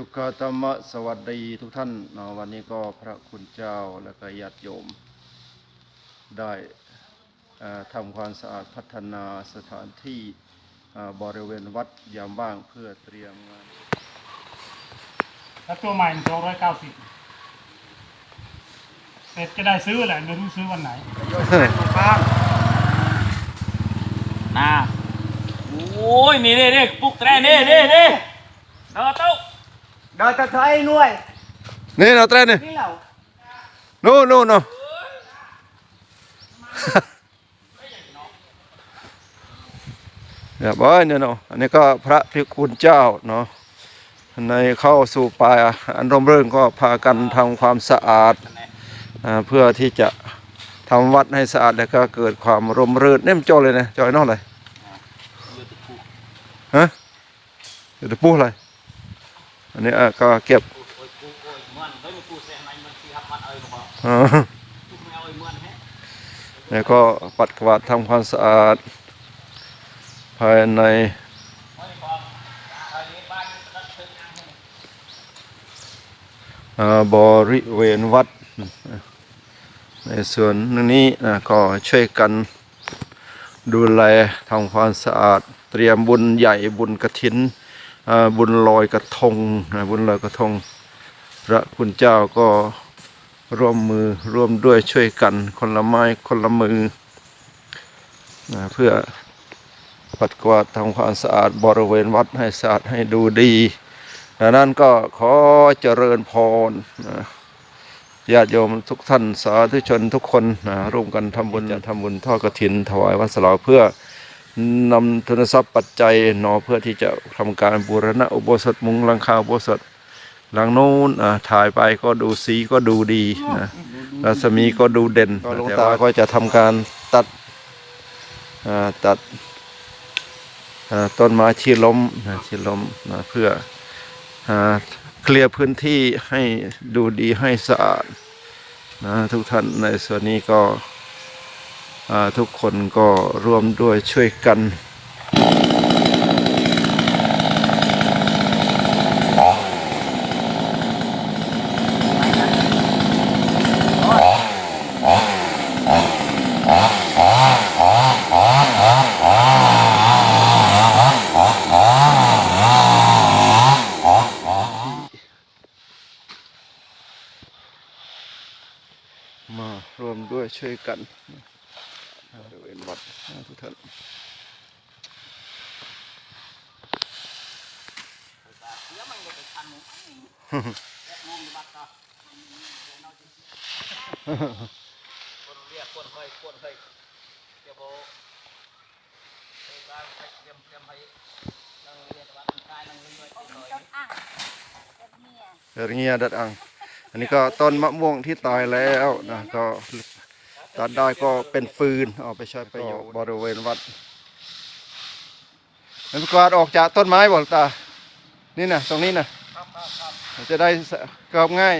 สุขธรรมะสวัสดีทุกท่านเนาะวันนี้ก็พระคุณเจ้าและก็ญาติโยม ได้เอ่อทำความสะอาดพัฒนาสถานที่เอ่อบริเวณวัดยามว่างเพื่อเตรียมงานแล้วตัวใหม่สองร้อยเก้าสิบเสร็จจะได้ซื้อแหละไม่รู้ซื้อวันไหนน่าโอ้ยนี่นี่นี่ปุ๊กแตรนี่นี่นี่เดอเต้า Đời ta thấy nuôi นี่เราเต้นนี่ Cái lẩu นู่นนู่นเนาะเรียบร้อยเนี่ยเนาะอันนี้ก็พระพิคุณเจ้าเนาะในเข้าสู่ป่าอันร่มรื่นก็พากันทำความสะอาดอ่าเพื่อที่จะทำวัดให้สะอาดแล้วก็เกิดความร่มรื่นเนี่ยมันจอเลยนะจอยนอกเลยฮะเดี๋ยวปูอะไร อันนี้อะก็เก็บโอ้ยกูโอ้ยมันเฮ้ยมันกูเสียไหนมันสิหับมันเอ้ยบอกอ่ากูไม่เอาไอ้มันแฮะแล้วก็ปัดกวาดทำความสะอาด ภายในโอ้ยบอกไอ้นี่บ้านมันก็ถึงอังให้อ่าบริเวณวัด ในส่วนนี้นะก็ช่วยกันดูแลทำความสะอาด เตรียมบุญใหญ่บุญกระถินอ่า บุญลอยกระทงบุญลอยกระทง พระคุณเจ้าก็ร่วมมือร่วมด้วยช่วยกันคนละไม้คนละมือเพื่อปัดกวาดทำความสะอาดบริเวณวัดให้สะอาดให้ดูดีดังนั้นก็ขอเจริญพรญาติโยมทุกท่านสาธุชนทุกคนร่วมกันทำบุญจะทำบุญทอดกฐินถวายวัดสลาเพื่อ นำทุนทรัพย์ปัจจัยหนอเพื่อที่จะทำการบูรณะอุโบสถมุงหลังคาอุโบสถหลังโน้นอะถ่ายไปก็ดูสีก็ดูดีนะรัศมีก็ดูเด่นหลวงตาก็จะทำการตัดอ่าตัดอ่าต้นไม้ชี้ล้มนะชี้ล้มนะเพื่ออ่าเคลียร์พื้นที่ให้ดูดีให้สะอาดนะทุกท่านในส่วนนี้ก็ ทุกคนก็ร่วมด้วยช่วยกันมารวมด้วยช่วยกัน บริเวณวัดนะทุกท่านเดี๋ยวมันก็ไปทันหมูแยกงงอยู่บัดก็คนเรียกคนเฮ้ยคนเฮ้ยเดี๋ยวโบเฮ้ยบ้านเตรียมเตรียมให้นั่งเรียนวัดกายนั่งเรียนไว้ที่หน่อยเรื่องเงี้ยดัดอังอันนี้ก็ต้นมะม่วงที่ตายแล้วนะก็ ตัดได้ก็เป็นฟืนเอาไปใช้ประโยชน์บริเวณวัดมันกวาดออกจากต้นไม้บอกตา นี่นะตรงนี้นะจะได้เกิบง่าย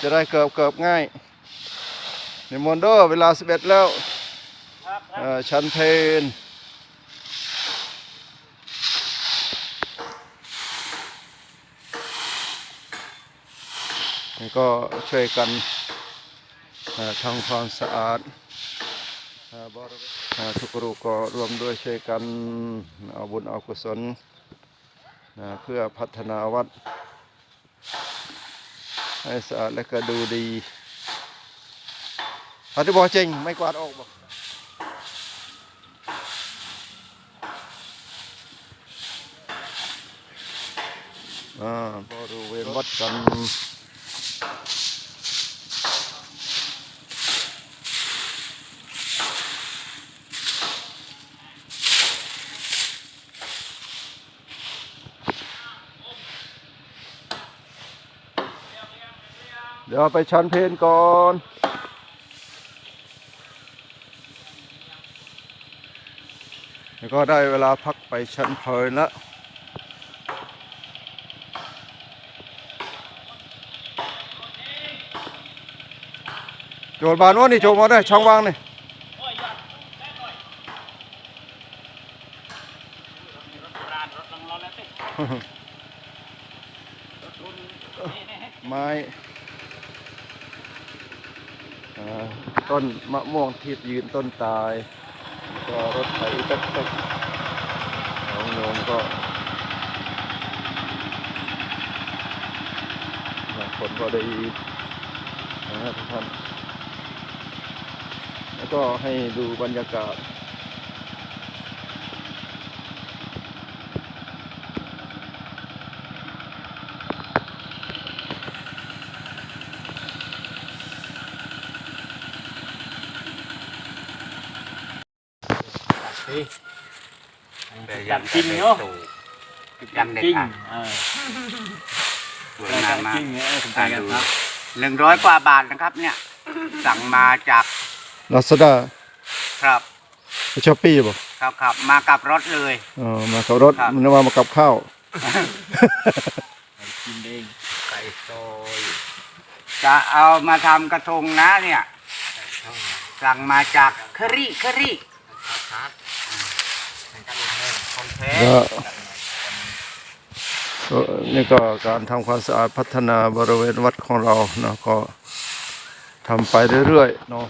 จะได้เกิบเกิบง่ายในมอนโดเวลาสิบเอ็ดแล้วครับเอ่อชันเพน ก็ช่วยกันทำความสะอาดบริวณเอ่อทุกรูปก็รวมด้วยช่วยกันเอาบุญเอากุศลเพื่อพัฒนาวัด ให้สะอาดและก็ดูดีอธิบายจริงไม่กวาดออกบอกอ่าบริเวณวัดกัน เดี๋ยวไปชันเพนก่อนแล้วก็ได้เวลาพักไปชันเพลินแล้วโจดบานว่านี่โจมมาได้ช่องว่างนี่ไม้อ่ ต้นมะม่วงที่ยืนต้นตาย ก็รถไถแต๊กๆของโยมก็บางคนก็ได้นะฮะทุกท่านแล้วก็ให้ดูบรรยากาศ จับจริงเนาะจับจริงเออสวยงามมากจริงเนี่ยผมไปกันครับหนึ่งร้อยกว่าบาทนะครับ เนี่ย สั่งมาจากลาซาด้าครับช้อปปี้ป่ะครับครับมากับรถเลยเออมากับรถครับมันว่ามากับข้าวกินเองไก่ซอยจะเอามาทำกระทงนะเนี่ย สั่งมาจากเคอรี่เคอรี่ของ แท้ก็นี่ก็การทำความสะอาดพัฒนาบริเวณวัดของเราเนาะก็ทำไปเรื่อยๆเนาะ